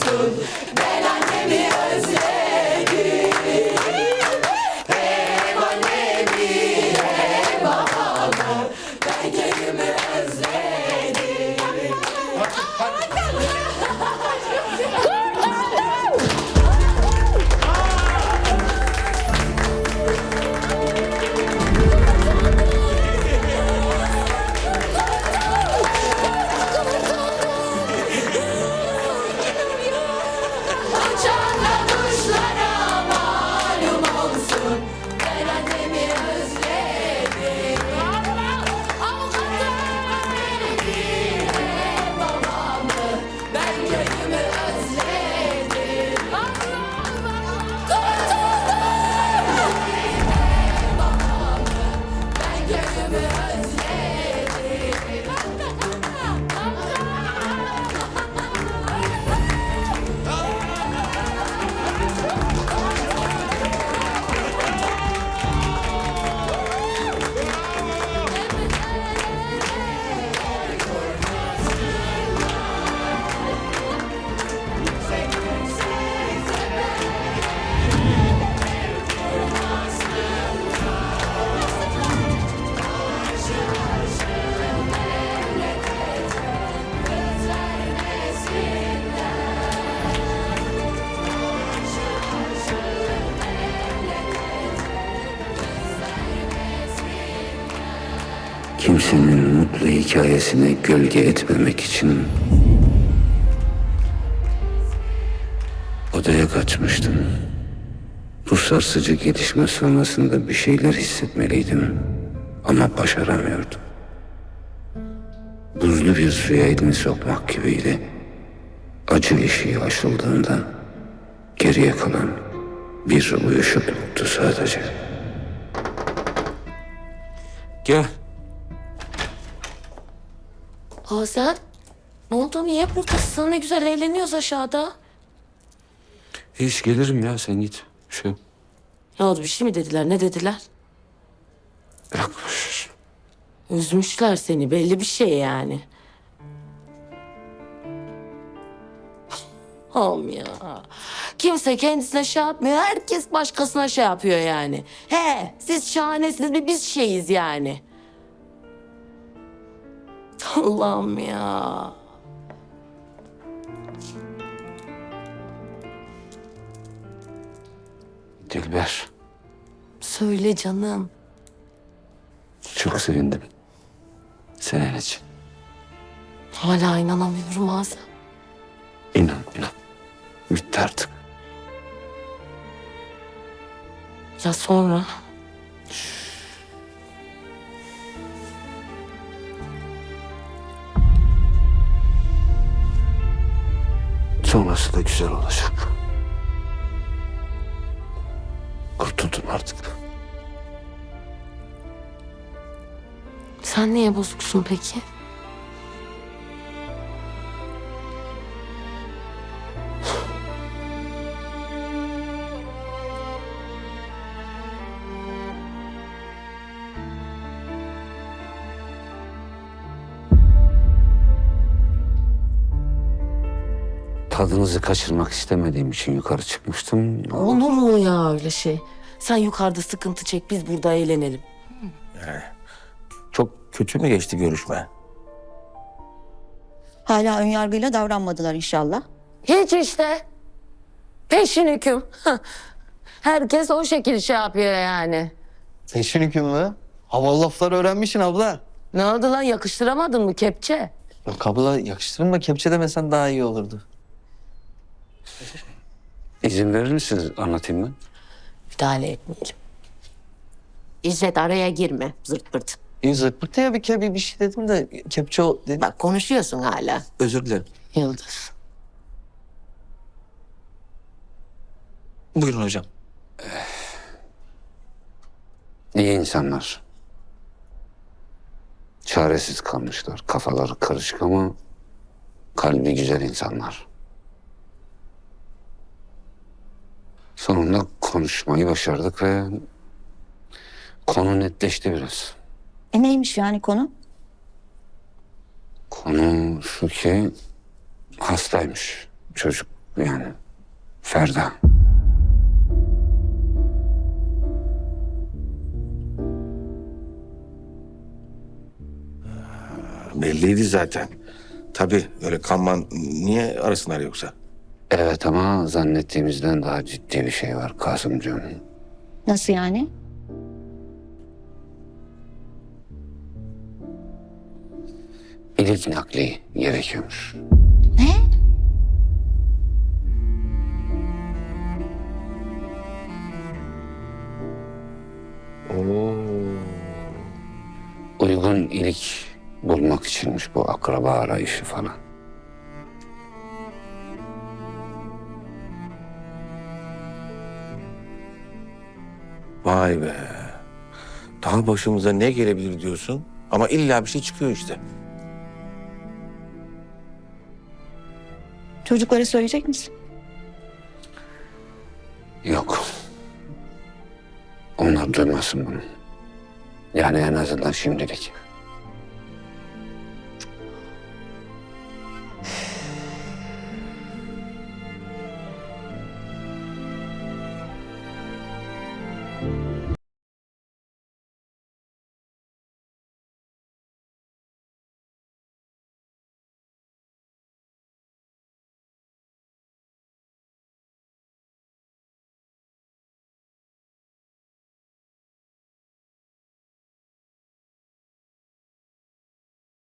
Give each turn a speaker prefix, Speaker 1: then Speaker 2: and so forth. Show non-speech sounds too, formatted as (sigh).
Speaker 1: good. Kimsenin mutlu hikayesine gölge etmemek için odaya kaçmıştım. Bu sarsıcı gelişme sonrasında bir şeyler hissetmeliydim ama başaramıyordum. Buzlu bir suya elini sokmak gibiydi. Acı eşiği aşıldığında geriye kalan bir uyuşukluktu sadece. Gel.
Speaker 2: Hazen, ne oldu? Niye buradasın? Ne güzel eğleniyoruz aşağıda.
Speaker 1: Hiç gelirim ya sen git. Şu
Speaker 2: Ne oldu? Bir şey mi dediler? Ne dediler?
Speaker 1: bırak boş ver.
Speaker 2: Üzmüşler seni. Belli bir şey yani. Oğlum ya. Kimse kendisine şey yapmıyor. Herkes başkasına şey yapıyor yani. He, siz şahanesiniz. Bir biz şeyiz yani. Allah'ım ya.
Speaker 1: Dilber
Speaker 2: Söyle canım.
Speaker 1: çok sevindim. Senin için.
Speaker 2: Hala inanamıyorum Hazen.
Speaker 1: İnan inan. Bitti artık.
Speaker 2: Ya sonra?
Speaker 1: Sonrası da güzel olacak. Kurtuldum artık.
Speaker 2: Sen niye bozuksun peki?
Speaker 1: Tadınızı kaçırmak istemediğim için yukarı çıkmıştım.
Speaker 2: Olur mu ya öyle şey? Sen yukarıda sıkıntı çek, biz burada eğlenelim.
Speaker 3: Çok kötü mü geçti görüşme?
Speaker 4: Hala önyargıyla davranmadılar inşallah.
Speaker 2: Hiç işte. Peşin hüküm. (laughs) Herkes o şekil şey yapıyor yani.
Speaker 5: Peşin hüküm mü? Havalı laflar öğrenmişsin abla.
Speaker 2: Ne oldu lan yakıştıramadın mı kepçe?
Speaker 5: Yok abla yakıştırma kepçe demesen daha iyi olurdu.
Speaker 1: İzin verir misiniz anlatayım mı?
Speaker 2: Müdahale etmeyelim. İzzet araya girme zırt pırt.
Speaker 5: İyi zırt ya bir kere bir, bir şey dedim de kepçe o dedim.
Speaker 2: Bak konuşuyorsun hala.
Speaker 5: Özür dilerim.
Speaker 2: Yıldız.
Speaker 5: Buyurun hocam.
Speaker 1: İyi insanlar. Çaresiz kalmışlar. Kafaları karışık ama kalbi güzel insanlar. Sonunda konuşmayı başardık ve konu netleşti biraz.
Speaker 4: E neymiş yani konu?
Speaker 1: Konu şu ki hastaymış çocuk yani Ferda.
Speaker 3: Belliydi zaten. Tabii öyle kanman niye arasınlar yoksa?
Speaker 1: Evet ama zannettiğimizden daha ciddi bir şey var Kasımcığım.
Speaker 4: Nasıl yani?
Speaker 1: İlik nakli gerekiyormuş.
Speaker 4: Ne?
Speaker 1: Uygun ilik bulmak içinmiş bu akraba arayışı falan.
Speaker 3: Vay be. Daha başımıza ne gelebilir diyorsun? Ama illa bir şey çıkıyor işte.
Speaker 4: Çocuklara söyleyecek misin?
Speaker 1: Yok. Onlar duymasın bunu. Yani en azından şimdilik.